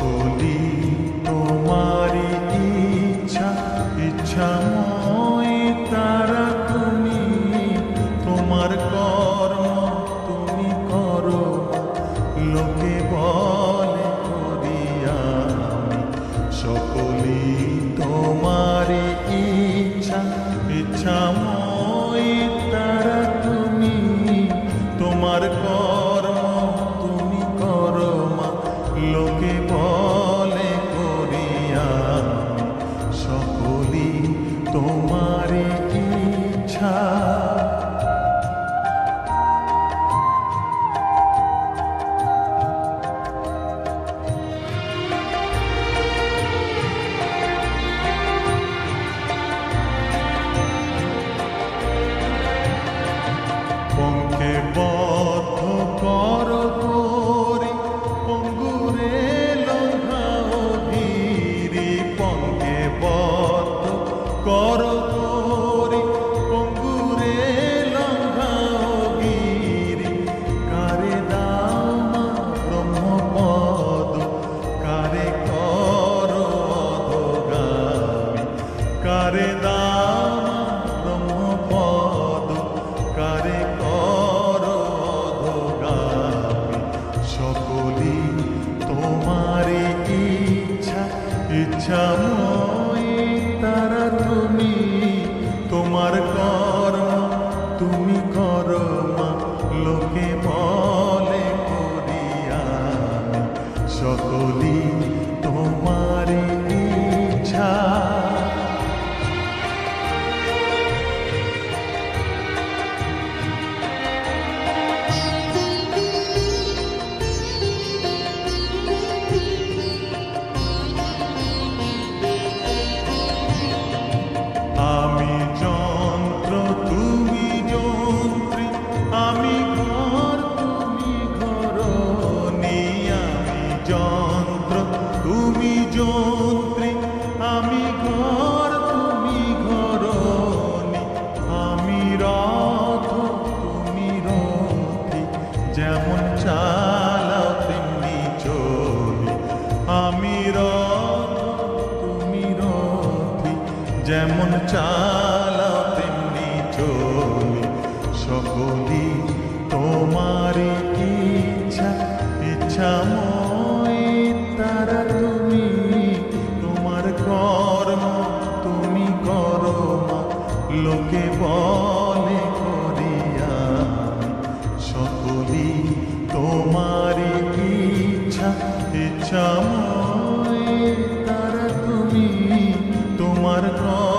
holy. লোকে বলে করিয়া সকলি তোমার ইচ্ছা। que ইচ্ছাময় তোমার তুমি লোকে বলে সকলি তোমার ইচ্ছা। যেমন চালা, তেমনি চলি সকলি তোমার ইচ্ছা ইচ্ছা মই তারা তুমি। তোমার কর্ম তুমি করো লোকে বলে করিয়া সকলি তোমার ইচ্ছা ইচ্ছা মই তারা তুমি। তোমার কর